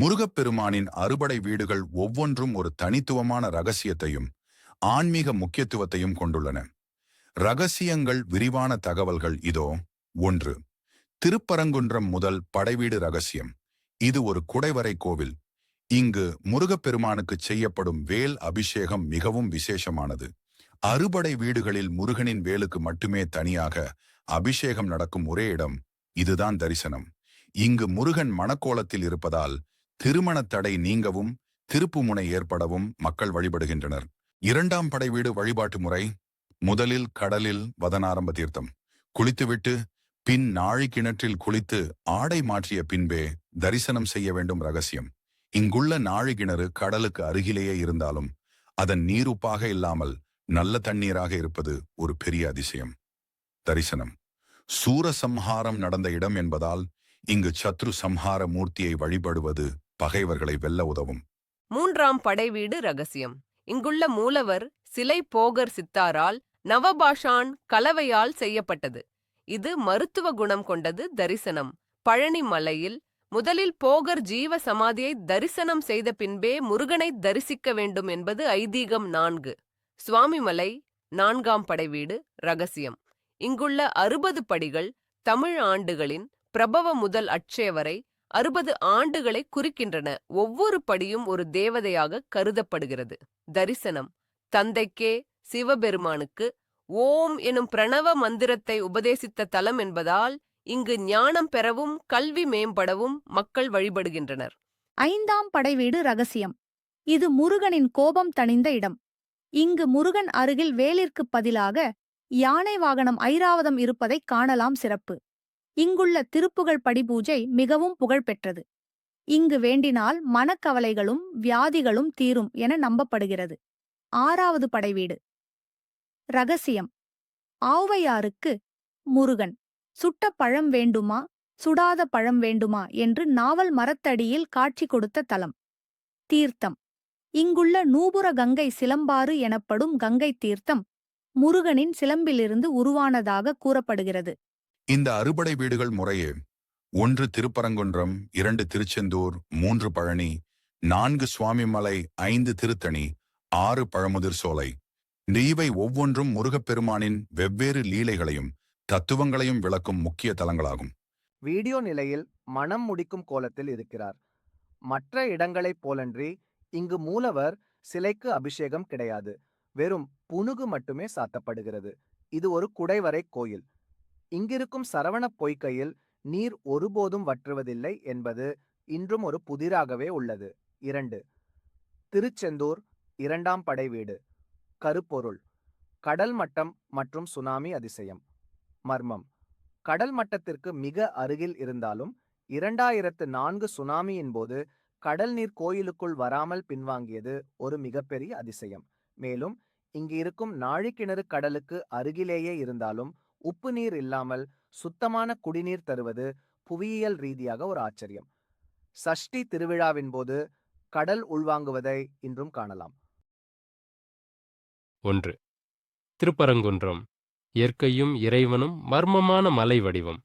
முருகப்பெருமானின் அறுபடை வீடுகள் ஒவ்வொன்றும் ஒரு தனித்துவமான ரகசியத்தையும் ஆன்மீக முக்கியத்துவத்தையும் கொண்டுள்ளன. ரகசியங்கள் விரிவான தகவல்கள் இதோ ஒன்று. திருப்பரங்குன்றம் முதல் படைவீடு ரகசியம். இது ஒரு குடைவரை கோவில். இங்கு முருகப்பெருமானுக்கு செய்யப்படும் வேல் அபிஷேகம் மிகவும் விசேஷமானது. அறுபடை வீடுகளில் முருகனின் வேலுக்கு மட்டுமே தனியாக அபிஷேகம் நடக்கும் ஒரே இடம். இதுதான் தரிசனம். இங்கு முருகன் மணக்கோலத்தில் இருப்பதால் திருமணத் தடை நீங்கவும் திருப்புமுனை ஏற்படவும் மக்கள் வழிபடுகின்றனர். இரண்டாம் படை வீடு வழிபாட்டு முறை முதலில் கடலில் வதனாரம்ப தீர்த்தம். குளித்துவிட்டு பின் நாழி கிணற்றில் குளித்து ஆடை மாற்றிய பின்பே தரிசனம் செய்ய வேண்டும் ரகசியம். இங்குள்ள நாழி கிணறு கடலுக்கு அருகிலேயே இருந்தாலும் அதன் நீருப்பாக இல்லாமல் நல்ல தண்ணீராக இருப்பது ஒரு பெரிய அதிசயம். தரிசனம். சூரசம்ஹாரம் நடந்த இடம் என்பதால் இங்கு சத்ரு சம்ஹார மூர்த்தியை வழிபடுவது பகைவர்களை வெல்ல உதவும். மூன்றாம் படைவீடு ரகசியம். இங்குள்ள மூலவர் சிலை போகர் சித்தாரால் நவபாஷான் கலவையால் செய்யப்பட்டது. இது மருத்துவ குணம் கொண்டது தரிசனம். பழனி மலையில் முதலில் போகர் ஜீவ சமாதியை தரிசனம் செய்த பின்பே முருகனை தரிசிக்க வேண்டும் என்பது ஐதீகம் நான்கு. சுவாமிமலை நான்காம் படைவீடு ரகசியம். இங்குள்ள அறுபது படிகள் தமிழ் ஆண்டுகளின் பிரபவ முதல் அட்சய வரை அறுபது ஆண்டுகளை குறிக்கின்றன. ஒவ்வொரு படியும் ஒரு தேவதையாக கருதப்படுகிறது. தரிசனம். தந்தைக்கே சிவபெருமானுக்கு ஓம் எனும் பிரணவ மந்திரத்தை உபதேசித்த தலம் என்பதால் இங்கு ஞானம் பெறவும் கல்வி மேம்படவும் மக்கள் வழிபடுகின்றனர். ஐந்தாம் படைவீடு ரகசியம். இது முருகனின் கோபம் தணிந்த இடம். இங்கு முருகன் அருகில் வேலிற்குப் பதிலாக யானை வாகனம் ஐராவதம் இருப்பதைக் காணலாம் சிறப்பு. இங்குள்ள திருப்புகழ் படிபூஜை மிகவும் புகழ்பெற்றது. இங்கு வேண்டினால் மனக்கவலைகளும் வியாதிகளும் தீரும் என நம்பப்படுகிறது. ஆறாவது படைவீடு ரகசியம். ஆவையாருக்கு முருகன் சுட்ட பழம் வேண்டுமா? சுடாத பழம் வேண்டுமா? என்று நாவல் மரத்தடியில் காட்சி கொடுத்த தலம். தீர்த்தம். இங்குள்ள நூபுர கங்கை சிலம்பாறு எனப்படும் கங்கை தீர்த்தம் முருகனின் சிலம்பிலிருந்து உருவானதாக கூறப்படுகிறது. இந்த அறுபடை வீடுகள் முறையே ஒன்று திருப்பரங்குன்றம் இரண்டு திருச்செந்தூர் மூன்று பழனி நான்கு சுவாமிமலை ஐந்து திருத்தணி ஆறு பழமுதிர் சோலை. இவை ஒவ்வொன்றும் முருகப்பெருமானின் வெவ்வேறு லீலைகளையும் தத்துவங்களையும் விளக்கும் முக்கிய தலங்களாகும். வீடியோ நிலையில் மனம் முடிக்கும் கோலத்தில் இருக்கிறார். மற்ற இடங்களைப் போலன்றி இங்கு மூலவர் சிலைக்கு அபிஷேகம் கிடையாது. வெறும் புனுகு மட்டுமே சாத்தப்படுகிறது. இது ஒரு குடைவரை கோயில். இங்கிருக்கும் சரவணப் பொய்கையில் நீர் ஒருபோதும் வற்றுவதில்லை என்பது இன்றும் ஒரு புதிராகவே உள்ளது. இரண்டு திருச்செந்தூர் இரண்டாம் படை வீடு. கருப்பொருள் கடல் மட்டம் மற்றும் சுனாமி அதிசயம். மர்மம் கடல் மட்டத்திற்கு மிக அருகில் இருந்தாலும் இரண்டாயிரத்து நான்கு சுனாமியின் போது கடல் நீர் கோயிலுக்குள் வராமல் பின்வாங்கியது ஒரு மிகப்பெரிய அதிசயம். மேலும் இங்கு இருக்கும் நாழிக்கிணறு கடலுக்கு அருகிலேயே இருந்தாலும் உப்பு நீர் இல்லாமல் சுத்தமான குடிநீர் தருவது புவியியல் ரீதியாக ஒரு ஆச்சரியம். சஷ்டி திருவிழாவின் போது கடல் உள்வாங்குவதை இன்றும் காணலாம். ஒன்று. திருப்பரங்குன்றம். இயற்கையும் இறைவனும் மர்மமான மலை வடிவம்.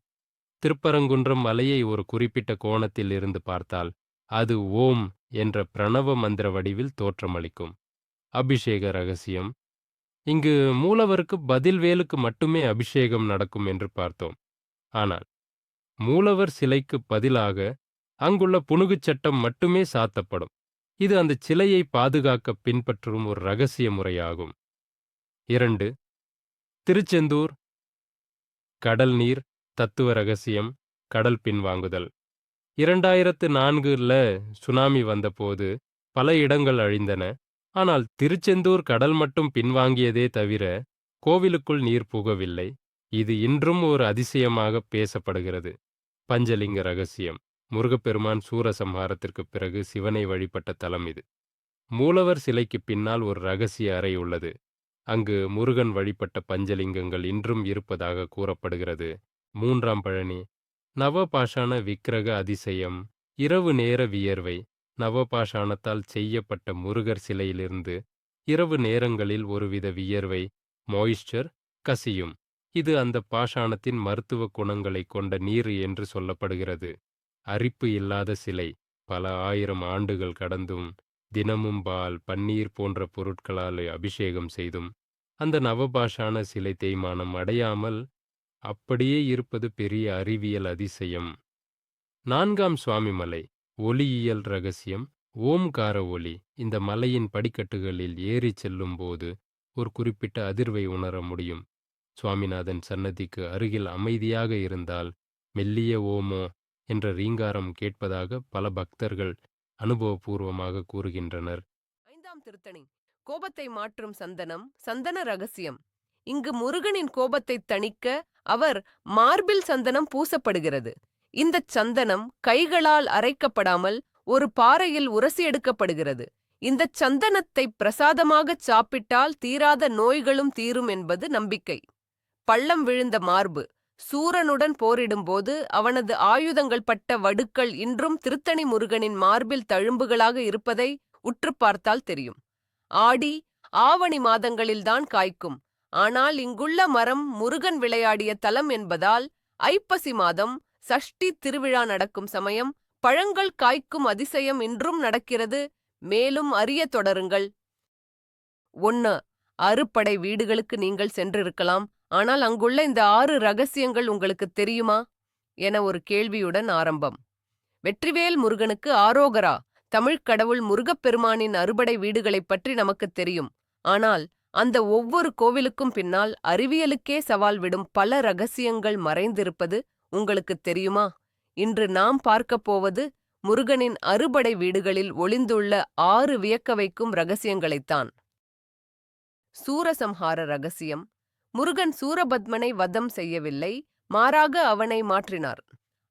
திருப்பரங்குன்றம் மலையை ஒரு குறிப்பிட்ட கோணத்தில் இருந்து பார்த்தால் அது ஓம் என்ற பிரணவ மந்திர வடிவில் தோற்றமளிக்கும். அபிஷேக ரகசியம். இங்கு மூலவருக்கு பதில் வேலுக்கு மட்டுமே அபிஷேகம் நடக்கும் என்று பார்த்தோம். ஆனால் மூலவர் சிலைக்கு பதிலாக அங்குள்ள புனுகுச் சட்டம் மட்டுமே சாத்தப்படும். இது அந்த சிலையை பாதுகாக்க பின்பற்றும் ஒரு ரகசிய முறையாகும். இரண்டு திருச்செந்தூர் கடல் நீர் தத்துவ ரகசியம் கடல் பின்வாங்குதல் இரண்டாயிரத்து நான்குல சுனாமி வந்தபோது பல இடங்கள் அழிந்தன. ஆனால் திருச்செந்தூர் கடல் மட்டும் பின்வாங்கியதே தவிர கோவிலுக்குள் நீர் புகவில்லை. இது இன்றும் ஒரு அதிசயமாக பேசப்படுகிறது. பஞ்சலிங்க ரகசியம். முருகப்பெருமான் சூரசம்ஹாரத்திற்குப் பிறகு சிவனை வழிபட்ட தலம் இது. மூலவர் சிலைக்கு பின்னால் ஒரு ரகசிய அறை உள்ளது. அங்கு முருகன் வழிபட்ட பஞ்சலிங்கங்கள் இன்றும் இருப்பதாக கூறப்படுகிறது. மூன்றாம் பழனி. நவபாஷான விக்கிரக அதிசயம். இரவு நேர வியர்வை. நவபாஷாணத்தால் செய்யப்பட்ட முருகர் சிலையிலிருந்து இரவு நேரங்களில் ஒருவித வியர்வை மாய்ஸ்சர் கசியும். இது அந்த பாஷாணத்தின் மருத்துவ குணங்களைக் கொண்ட நீர் என்று சொல்லப்படுகிறது. அரிப்பு இல்லாத சிலை பல ஆயிரம் ஆண்டுகள் கடந்தும் தினமும் பால் பன்னீர் போன்ற பொருட்களால் அபிஷேகம் செய்தும் அந்த நவபாஷான சிலை தேய்மானம் அடையாமல் அப்படியே இருப்பது பெரிய அறிவியல் அதிசயம். நான்காம் சுவாமிமலை ஒளியியல் ரகசியம் ஓம்கார ஒலி இந்த மலையின் படிக்கட்டுகளில் ஏறிச் செல்லும்போது ஒரு குறிப்பிட்ட அதிர்வை உணர முடியும். சுவாமிநாதன் சன்னதிக்கு அருகில் அமைதியாக இருந்தால் மெல்லிய ஓமோ என்ற ரீங்காரம் கேட்பதாக பல பக்தர்கள் அனுபவபூர்வமாக கூறுகின்றனர். ஐந்தாம் திருத்தணி கோபத்தை மாற்றும் சந்தனம் சந்தன ரகசியம். இங்கு முருகனின் கோபத்தை தணிக்க அவர் மார்பில் சந்தனம் பூசப்படுகிறது. இந்தச் சந்தனம் கைகளால் அரைக்கப்படாமல் ஒரு பாறையில் உரசி எடுக்கப்படுகிறது இந்தச் சந்தனத்தை பிரசாதமாகச் சாப்பிட்டால் தீராத நோய்களும் தீரும் என்பது நம்பிக்கை. பள்ளம் விழுந்த மார்பு. சூரனுடன் போரிடும்போது அவனது ஆயுதங்கள் பட்ட வடுக்கள் இன்றும் திருத்தணி முருகனின் மார்பில் தழும்புகளாக இருப்பதை உற்றுப் பார்த்தால் தெரியும். ஆடி ஆவணி மாதங்களில்தான் காய்க்கும். ஆனால் இங்குள்ள மரம் முருகன் விளையாடிய தலம் என்பதால் ஐப்பசி மாதம் சஷ்டி திருவிழா நடக்கும் சமயம் பழங்கள் காய்க்கும் அதிசயம் இன்றும் நடக்கிறது. மேலும் அறிய தொடருங்கள். ஒன்னு அறுப்படை வீடுகளுக்கு நீங்கள் சென்றிருக்கலாம். ஆனால் அங்குள்ள இந்த ஆறு ரகசியங்கள் உங்களுக்கு தெரியுமா? என ஒரு கேள்வியுடன் ஆரம்பம். வெற்றிவேல் முருகனுக்கு ஆரோகரா தமிழ்க் கடவுள் முருகப்பெருமானின் அறுபடை வீடுகளைப் பற்றி நமக்குத் தெரியும். ஆனால் அந்த ஒவ்வொரு கோவிலுக்கும் பின்னால் அறிவியலுக்கே சவால் விடும் பல ரகசியங்கள் மறைந்திருப்பது உங்களுக்குத் தெரியுமா? இன்று நாம் பார்க்கப் போவது முருகனின் அறுபடை வீடுகளில் ஒளிந்துள்ள ஆறு வியக்க வைக்கும் ரகசியங்களைத்தான். சூரசம்ஹார ரகசியம். முருகன் சூரபத்மனை வதம் செய்யவில்லை மாறாக அவனை மாற்றினார்.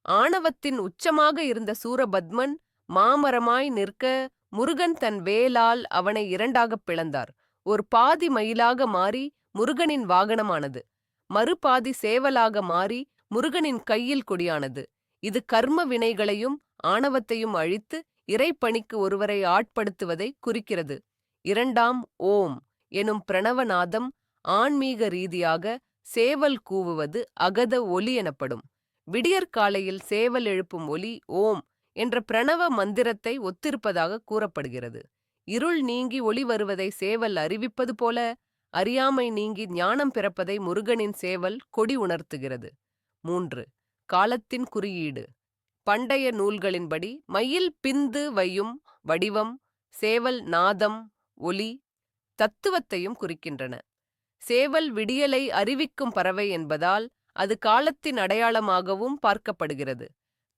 ஆணவத்தின் உச்சமாக இருந்த சூரபத்மன் மாமரமாய் நிற்க முருகன் தன் வேலால் அவனை இரண்டாகப் பிளந்தார். ஒரு பாதி மயிலாக மாறி முருகனின் வாகனமானது. மறுபாதி சேவலாக மாறி முருகனின் கையில் கொடியானது. இது கர்ம வினைகளையும் ஆணவத்தையும் அழித்து இறைப்பணிக்கு ஒருவரை ஆட்படுத்துவதை குறிக்கிறது. இரண்டாம் ஓம் எனும் பிரணவநாதம் ஆன்மீக ரீதியாக சேவல் கூவுவது அகத ஒலி எனப்படும். விடியற்காலையில் சேவல் எழுப்பும் ஒலி ஓம் என்ற பிரணவ மந்திரத்தை ஒத்திருப்பதாக கூறப்படுகிறது. இருள் நீங்கி ஒளி வருவதை சேவல் அறிவிப்பது போல அறியாமை நீங்கி ஞானம் பிறப்பதை முருகனின் சேவல் கொடி உணர்த்துகிறது. மூன்று. காலத்தின் குறியீடு. பண்டைய நூல்களின்படி மயில் பிந்து வையும் வடிவம் சேவல் நாதம் ஒலி தத்துவத்தையும் குறிக்கின்றன. சேவல் விடியலை அறிவிக்கும் பறவை என்பதால் அது காலத்தின் அடையாளமாகவும் பார்க்கப்படுகிறது.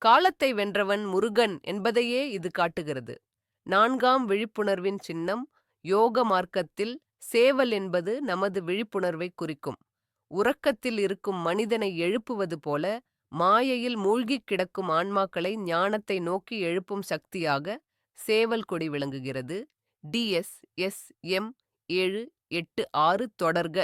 காலத்தை வென்றவன் முருகன் என்பதையே இது காட்டுகிறது. நான்காம் விழிப்புணர்வின் சின்னம் யோக மார்க்கத்தில் சேவல் என்பது நமது விழிப்புணர்வை குறிக்கும். உறக்கத்தில் இருக்கும் மனிதனை எழுப்புவது போல மாயையில் மூழ்கிக் கிடக்கும் ஆன்மாக்களை ஞானத்தை நோக்கி எழுப்பும் சக்தியாக சேவல் கொடி விளங்குகிறது. டிஎஸ் எஸ் எம் ஏழு எட்டு ஆறு தொடர்க.